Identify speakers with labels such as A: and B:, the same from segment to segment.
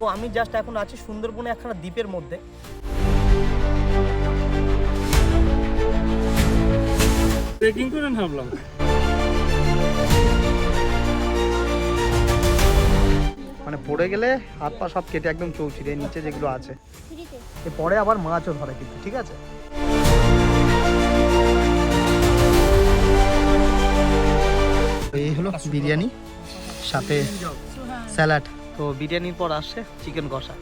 A: তো আমি জাস্ট এখন আছি সুন্দরবনে একখানা দ্বীপের মধ্যে।
B: ট্রেকিং করেন ভাবলাম।
A: মানে পড়ে গেলে হাত পা সব কেটে একদম চৌচিরে নিচে যেগুলো আছে। এ পরে আবার মাছও ধরে কিন্তু ঠিক আছে? এই হলো বিরিয়ানি সাথে স্যালাড। তো বিরিয়ানির পর আসছে চিকেন কষা।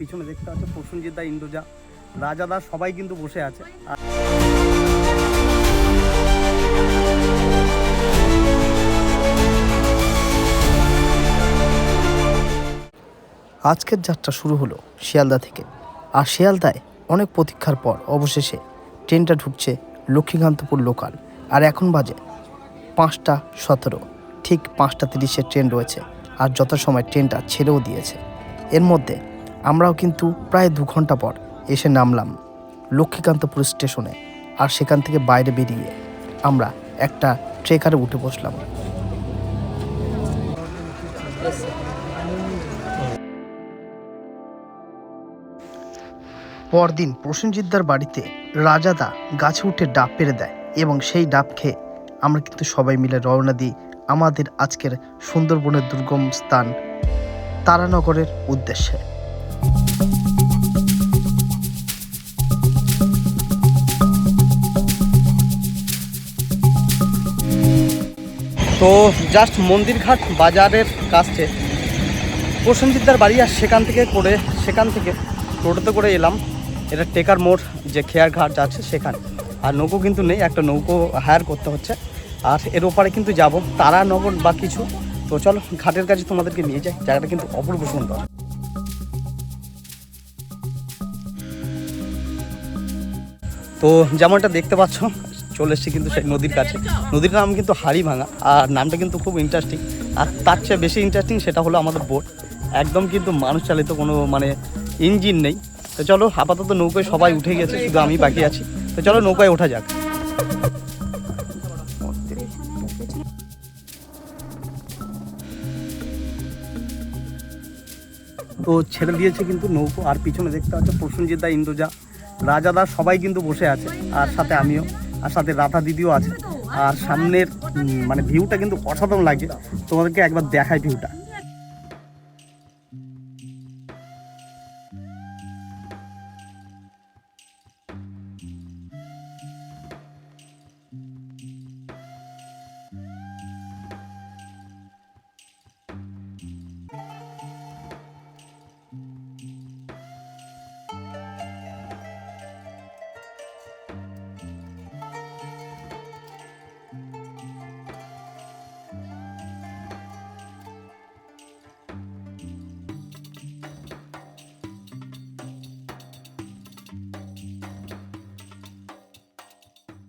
A: পিছনে দেখতে পাচ্ছ প্রসেনজিৎ দা ইন্দুজা রাজাদা সবাই কিন্তু বসে আছে। আজকের যাত্রা শুরু হলো শিয়ালদা থেকে। আর শিয়ালদায় অনেক প্রতীক্ষার পর অবশেষে ট্রেনটা ঢুকছে লক্ষ্মীকান্তপুর লোকাল আর এখন বাজে পাঁচটা সতেরো। ঠিক পাঁচটা তিরিশের ট্রেন রয়েছে আর যত সময় ট্রেনটা ছেড়েও দিয়েছে। এর মধ্যে আমরাও কিন্তু প্রায় দু ঘণ্টা পর এসে নামলাম লক্ষ্মীকান্তপুর স্টেশনে আর সেখান থেকে বাইরে বেরিয়ে আমরা একটা ট্রেকারে উঠে বসলাম। পরদিন প্রসেনজিৎদার বাড়িতে রাজাদা গাছে উঠে ডাব পেরে দেয়। এবং সেই ডাব খেয়ে আমরা কিন্তু সবাই মিলে রওনা দিই আমাদের আজকের সুন্দরবনের দুর্গম স্থান তারানগরের উদ্দেশ্যে। তো জাস্ট মন্দিরঘাট বাজারের কাছে। প্রসেনজিৎদার বাড়ি আর সেখান থেকে করে, সেখান থেকে টোটোতে করে এলাম। এটা টেকার মোড়, যে খেয়ার ঘাট আছে সেখানে। আর নৌকো কিন্তু নেই, একটা নৌকো হায়ার করতে হচ্ছে। আর এর ওপারে কিন্তু যাব, তারানগর বা কিছু। তো চলো, ঘাটের কাছে তোমাদেরকে নিয়ে যাই, জায়গাটা কিন্তু অপূর্ব সুন্দর। তো যেমনটা দেখতে পাচ্ছ, চলে এসেছি কিন্তু সেই নদীর কাছে। নদীর নাম কিন্তু হাড়ি ভাঙা আর নামটা কিন্তু খুব ইন্টারেস্টিং আর তার চেয়ে বেশি ইন্টারেস্টিং সেটা হলো আমাদের বোট একদম কিন্তু মানুষ চালিত কোনো মানে ইঞ্জিন নেই। তো চলো, আপাতত নৌকায় সবাই উঠে গেছে, শুধু আমি বাকি আছি। তো চলো নৌকায় ওঠা যাক। তো ছেড়ে দিয়েছে কিন্তু নৌকো, আর পিছনে দেখতে পাচ্ছ প্রসেনজিৎ দা ইন্দুজা রাজাদা সবাই কিন্তু বসে আছে, আর সাথে আমিও, আর সাথে রাধা দিদিও আছে। আর সামনের মানে ভিউটা কিন্তু অসাধারণ লাগে তোমাদেরকে একবার দেখায় ভিউটা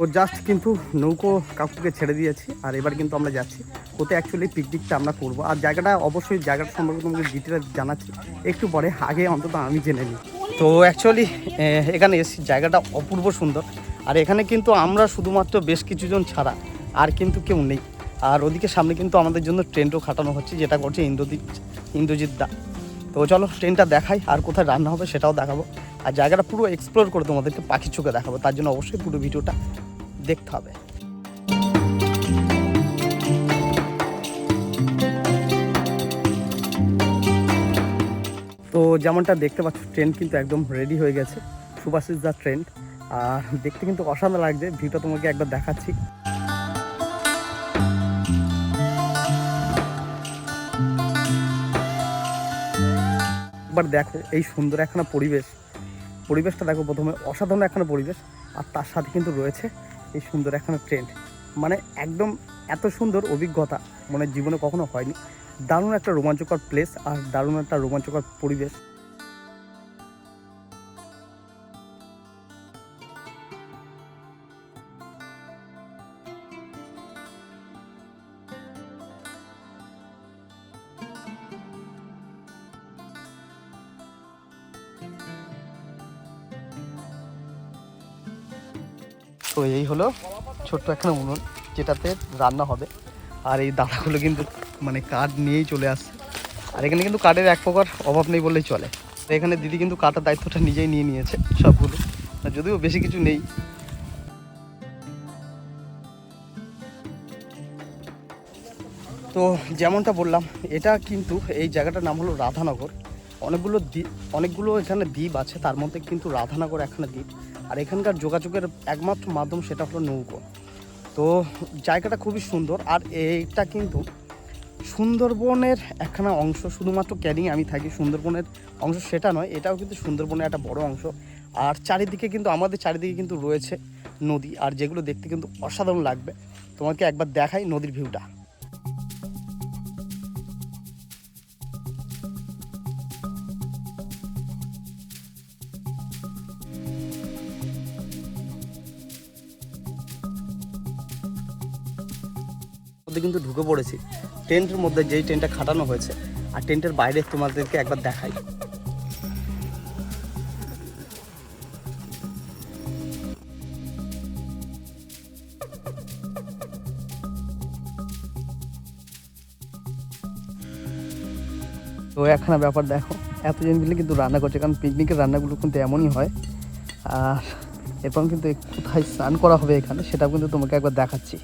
A: ও জাস্ট কিন্তু নৌকো কাকুকে ছেড়ে দিয়েছি, আর এবার কিন্তু আমরা যাচ্ছি। ওতে অ্যাকচুয়ালি পিকনিকটা আমরা করব। আর জায়গাটা অবশ্যই জায়গাটা সম্পর্কে তোমাকে ডিটেলে জানাচ্ছি। একটু পরে আগে অন্তত আমি জেনে নিই। তো অ্যাকচুয়ালি এখানে এসেছি জায়গাটা অপূর্ব সুন্দর। আর এখানে কিন্তু আমরা শুধুমাত্র বেশ কিছুজন ছাড়া আর কিন্তু কেউ নেই। আর ওদিকে সামনে কিন্তু আমাদের জন্য ট্রেনও খাটানো হচ্ছে, যেটা করছে ইন্দ্রজিৎ ইন্দ্রজিৎ দা। তো চলো, ট্রেনটা দেখাই আর কোথায় রান্না হবে সেটাও দেখাবো। আর জায়গাটা পুরো এক্সপ্লোর করে তোমাদেরকে পাখি চোখে দেখাবো, তার জন্য অবশ্যই পুরো ভিডিওটা দেখতে হবে। তো যেমনটা দেখতে পাচ্ছ ট্রেন কিন্তু একদম রেডি হয়ে গেছে সুভাষিস দা ট্রেন আর দেখতে কিন্তু অসাধারণ লাগছে, ভিউটা তোমাকে একবার দেখাচ্ছি। একবার দেখো, এই সুন্দর একখানা পরিবেশ পরিবেশটা দেখো প্রথমে অসাধারণ একখানা পরিবেশ, আর তার সাথে কিন্তু রয়েছে এই সুন্দর একখানা ট্রেন্ড মানে একদম এত সুন্দর অভিজ্ঞতা মানে জীবনে কখনো হয়নি। দারুণ একটা রোমাঞ্চকর প্লেস আর দারুণ একটা রোমাঞ্চকর পরিবেশ। তো এই হলো ছোট্ট একটা উনুন যেটাতে রান্না হবে। আর এই দাদাগুলো কিন্তু মানে কাঠ নিয়েই চলে আসছে। আর এখানে কিন্তু কাঠের এক প্রকার অভাব নেই বললেই চলে। এখানে দিদি কিন্তু কাটার দায়িত্বটা নিজেই নিয়ে নিয়েছে সবগুলো। যদিও বেশি কিছু নেই। তো যেমনটা বললাম, এটা কিন্তু এই জায়গাটার নাম হলো রাধানগর। অনেকগুলো দ্বীপ, অনেকগুলো এখানে দ্বীপ আছে, তার মধ্যে কিন্তু রাধানগর একখানা দ্বীপ। আর এখানকার যোগাযোগের একমাত্র মাধ্যম সেটা হলো নৌকো। তো জায়গাটা খুবই সুন্দর, আর এইটা কিন্তু সুন্দরবনের একখানা অংশ, শুধুমাত্র ক্যানিং আমি থাকি সুন্দরবনের অংশ, সেটা নয়, এটাও কিন্তু সুন্দরবনের একটা বড় অংশ। আর চারিদিকে কিন্তু, আমাদের চারিদিকে কিন্তু রয়েছে নদী, আর যেগুলো দেখতে কিন্তু অসাধারণ লাগবে। তোমাকে একবার দেখাই নদীর ভিউটা মধ্যে কিন্তু ঢুকে পড়েছি। টেন্টের মধ্যে যেই টেন্টটা খাটানো হয়েছে, আর টেন্টের বাইরে তোমাদেরকে একবার দেখাই। তো একখানা ব্যাপার দেখো, এতজন মিলে কিন্তু রান্না করছে, কারণ পিকনিকের রান্নাগুলো কিন্তু এমনই হয়। আর এরপর কিন্তু কোথায় স্নান করা হবে এখানে, সেটাও কিন্তু তোমাকে একবার দেখাচ্ছি।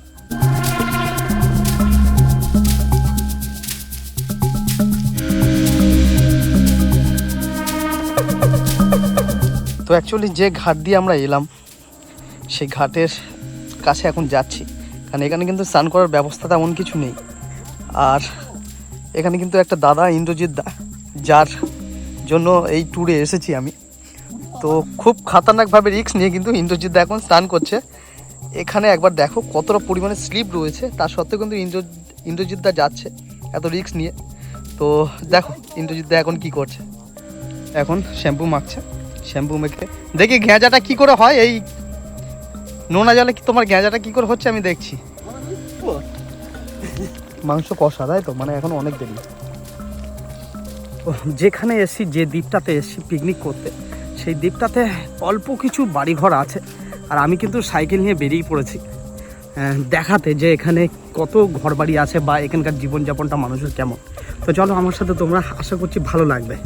A: অ্যাকচুয়ালি যে ঘাট দিয়ে আমরা এলাম, সেই ঘাটের কাছে এখন যাচ্ছি। কারণ এখানে কিন্তু স্নান করার ব্যবস্থা তেমন কিছু নেই। আর এখানে কিন্তু একটা দাদা ইন্দ্রজিৎ দা, যার জন্য এই ট্যুরে এসেছি আমি। তো খুব খাতারনাকভাবে রিক্স নিয়ে কিন্তু ইন্দ্রজিৎ দা এখন স্নান করছে। এখানে একবার দেখো কতটা পরিমাণে স্লিপ রয়েছে। তার সত্ত্বেও কিন্তু ইন্দ্র ইন্দ্রজিৎ দা যাচ্ছে এত রিস্ক নিয়ে। তো দেখো ইন্দ্রজিৎ দা এখন কি করছে। এখন শ্যাম্পু মাখছে। শ্যাম্পু মেখে। দেখি ঘেঁজাটা কি করে হয়, এই নোনা জলে কি তোমার ঘেঁজাটা কি করে হচ্ছে আমি দেখছি। মাংস কষা, তাই তো? মানে এখন অনেক দেরি। যেখানে এসছি যে দ্বীপটাতে এসছি পিকনিক করতে, সেই দ্বীপটাতে অল্প কিছু বাড়িঘর আছে, আর আমি কিন্তু সাইকেল নিয়ে বেরিয়ে পড়েছি। দেখাতে যে এখানে কত ঘর বাড়ি আছে বা এখানকার জীবনযাপনটা মানুষের কেমন। তো চলো আমার সাথে তোমরা, আশা করছি ভালো লাগবে।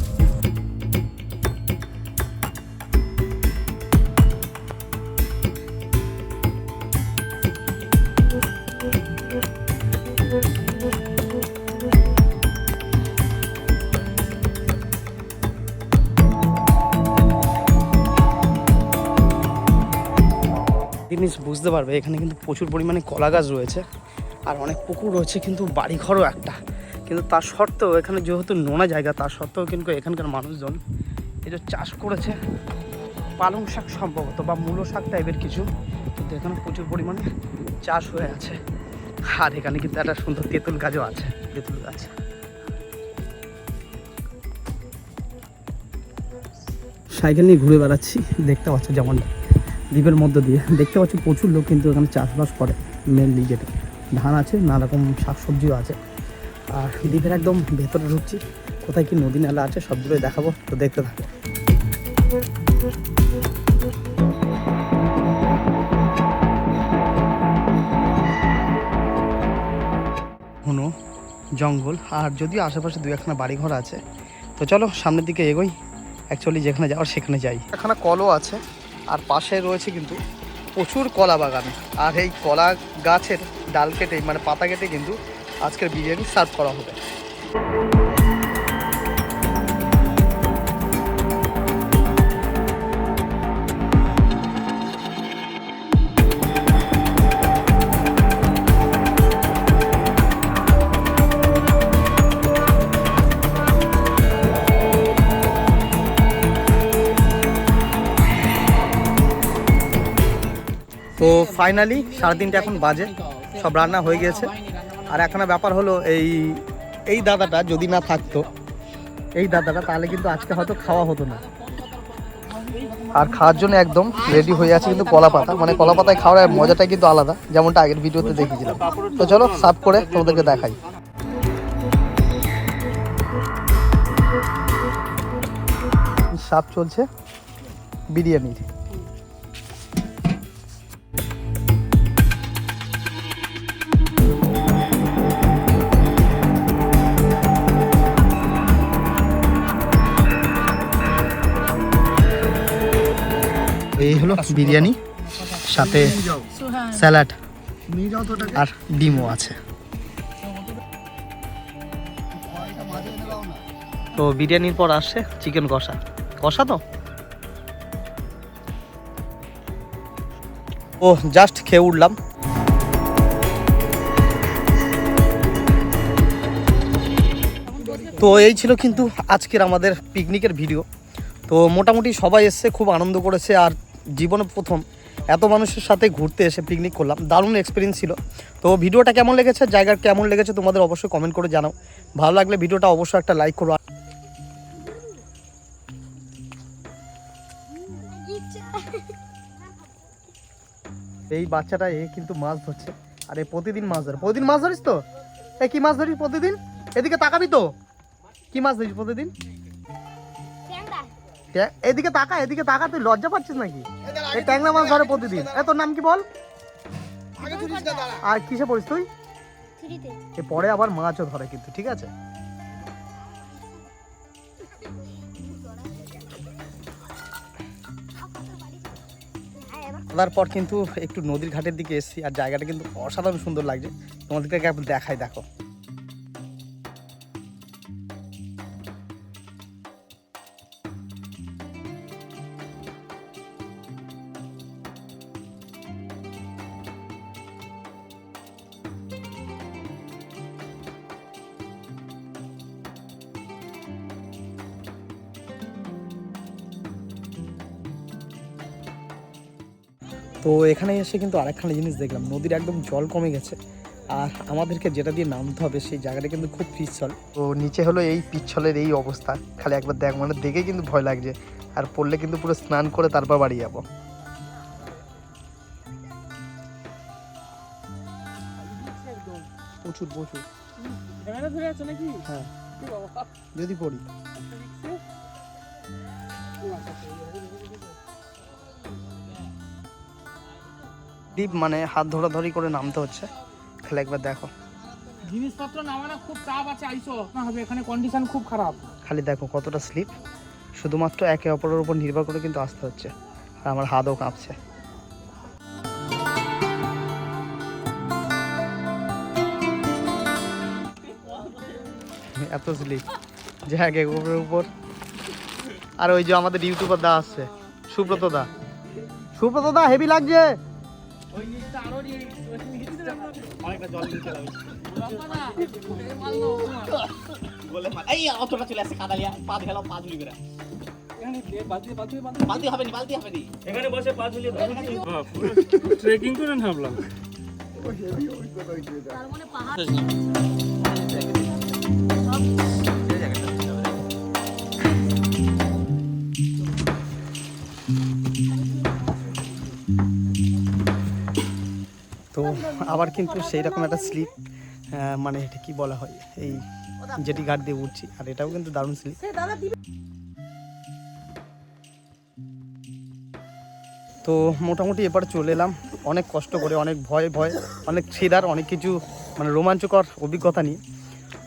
A: জিনিস বুঝতে পারবে। এখানে কিন্তু প্রচুর পরিমাণে কলা গাছ রয়েছে আর অনেক পুকুর রয়েছে, কিন্তু বাড়িঘরও একটা। কিন্তু তার সত্ত্বেও এখানে যেহেতু নোনা জায়গা, তার সত্ত্বেও কিন্তু এখানকার মানুষজন যে চাষ করেছে, পালং শাক সম্ভবত বা মূলো শাক টাইপের কিছু, কিন্তু এখানে প্রচুর পরিমাণে চাষ হয়ে আছে। আর এখানে কিন্তু একটা সুন্দর তেঁতুল গাছও আছে, তেঁতুল গাছ। সাইকেল নিয়ে ঘুরে বেড়াচ্ছি, দেখতে পাচ্ছ যেমনটা। দ্বীপের মধ্যে দিয়ে। দেখতে পাচ্ছি প্রচুর লোক কিন্তু এখানে চাষবাস করে মেনলি যেটা। ধান আছে নানা রকম শাকসবজিও আছে। আর দ্বীপের একদম ভেতরে ঢুকছি। কোথায় কি নদী নালা আছে সবগুলোই দেখাবো তো দেখতে থাকো ঘন জঙ্গল। আর যদিও আশেপাশে দুই একখানা বাড়িঘর আছে তো চলো সামনের দিকে এগোই। অ্যাকচুয়ালি যেখানে যাওয়ার সেখানে যাই। এখানে কলও আছে। আর পাশে রয়েছে কিন্তু প্রচুর কলা বাগান। আর এই কলা গাছের ডাল কেটে মানে পাতা কেটে কিন্তু আজকের বিরিয়ানি সার্ভ করা হবে। তো ফাইনালি সাড়ে তিনটে এখন বাজে, সব রান্না হয়ে গেছে আর একখানা ব্যাপার হলো, এই এই দাদাটা যদি না থাকতো, এই দাদাটা, তাহলে কিন্তু আজকে হয়তো খাওয়া হতো না। আর খাওয়ার জন্য একদম রেডি হয়ে আছে কিন্তু কলা পাতা। মানে কলা পাতায় খাওয়ার মজাটাই কিন্তু আলাদা, যেমনটা আগের ভিডিওতে দেখিয়েছিলাম। তো চলো, সার্ভ করে তোমাদেরকে দেখাই। সাপ চলছে বিরিয়ানির।
C: হলো বিরিয়ানি, সাথে স্যালাড আর ডিমও আছে।
A: তো বিরিয়ানির পর আসছে চিকেন কষা। কষা তো? ও জাস্ট খেয়ে উঠলাম। তো এই ছিল কিন্তু আজকের আমাদের পিকনিকের ভিডিও তো মোটামুটি সবাই এসছে, খুব আনন্দ করেছে আর জীবনে প্রথম। এত মানুষের সাথে ঘুরতে এসে পিকনিক করলাম। দারুণ এক্সপিরিয়েন্স ছিল। তো ভিডিওটা কেমন লেগেছে, জায়গা কেমন লেগেছে তোমাদের অবশ্যই কমেন্ট করে জানাও। ভালো লাগলে ভিডিওটা অবশ্যই একটা লাইক করো। এই বাচ্চাটা, এ কিন্তু মাছ ধরছে। আর, প্রতিদিন মাছ ধরে। প্রতিদিন মাছ ধরিস তো? এ, কি মাছ ধরিস প্রতিদিন? এদিকে তাকাবি তো। কি মাছ ধরিস প্রতিদিন? এদিকে তাকা এদিকে তাকা তুই লজ্জা পাচ্ছিস নাকি? এই ট্যাংরা মাছ ধরে প্রতিদিন। এ তোর নাম কি বল? আর কিসে পড়িস তুই? এ পরে আবার মাছও ধরে কিন্তু ঠিক আছে? তারপর কিন্তু একটু নদীর ঘাটের দিকে এসেছি আর জায়গাটা কিন্তু অসাধারণ সুন্দর লাগছে। তোমাদেরকে দেখাই দেখো। তো এখানে এসে কিন্তু আরেকখানা জিনিস দেখলাম। নদীর একদম জল কমে গেছে। আর আমাদেরকে যেটা দিয়ে নামতে হবে সেই জায়গাটা কিন্তু খুব পিচ্ছল। তো নিচে হলো এই পিচ্ছলের এই অবস্থা। খালি একবার দেখ মানে দেখে কিন্তু ভয় লাগছে। আর পড়লে কিন্তু পুরো স্নান করে তারপর বাড়ি যাব। প্রচুর প্রচুর।
B: ধরে আছে নাকি?
A: হ্যাঁ। যদি পড়ি। ডিপ মানে হাত ধরাধরি করে নামতে হচ্ছে। খালি একবার দেখো।
B: জিনিসপত্র নামানো খুব চাপ আছে আইসো না হবে এখানে কন্ডিশন খুব খারাপ।
A: খালি দেখো কতটা স্লিপ শুধুমাত্র একে অপরের উপর নির্ভর করে কিন্তু আসতে হচ্ছে। আর আমার হাতও কাঁপছে। এত স্লিপ যে একে অপরের উপর। আর ওই যে আমাদের ইউটিউবার দা আসছে সুব্রত দা। সুব্রত দা হেভি লাগছে?
B: অনেকটা জল দিতে
D: বলে এই অতটা চলে আসছে কাদালিয়া পা গেল পা ঝুলি বেড়া বালতি হবে নি বালতি হবে নি।
B: এখানে বসে পা ঝুলিয়ে ট্রেকিং করে নামলাম
A: তো আবার কিন্তু সেই রকম একটা স্লিপ মানে এটা কি বলা হয়? এই যেটি ঘাট দিয়ে উঠছি আর এটাও কিন্তু দারুণ স্লিপ। তো মোটামুটি এবার চলে এলাম। অনেক কষ্ট করে অনেক ভয় ভয় অনেক থ্রিলার অনেক কিছু মানে রোমাঞ্চকর অভিজ্ঞতা নিয়ে।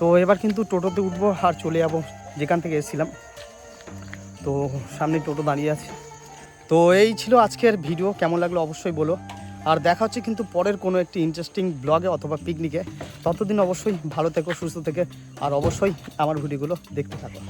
A: তো এবার কিন্তু টোটোতে উঠবো আর চলে যাব যেখান থেকে এসেছিলাম। তো সামনে টোটো দাঁড়িয়ে আছে। তো এই ছিল আজকের ভিডিও। কেমন লাগল অবশ্যই বলো। আর দেখা হচ্ছে কিন্তু পরের কোনো একটি ইন্টারেস্টিং ব্লগে অথবা পিকনিকে ততদিন অবশ্যই ভালো থেকো, সুস্থ থেকে, আর অবশ্যই আমার ভিডিওগুলো দেখতে থাকো।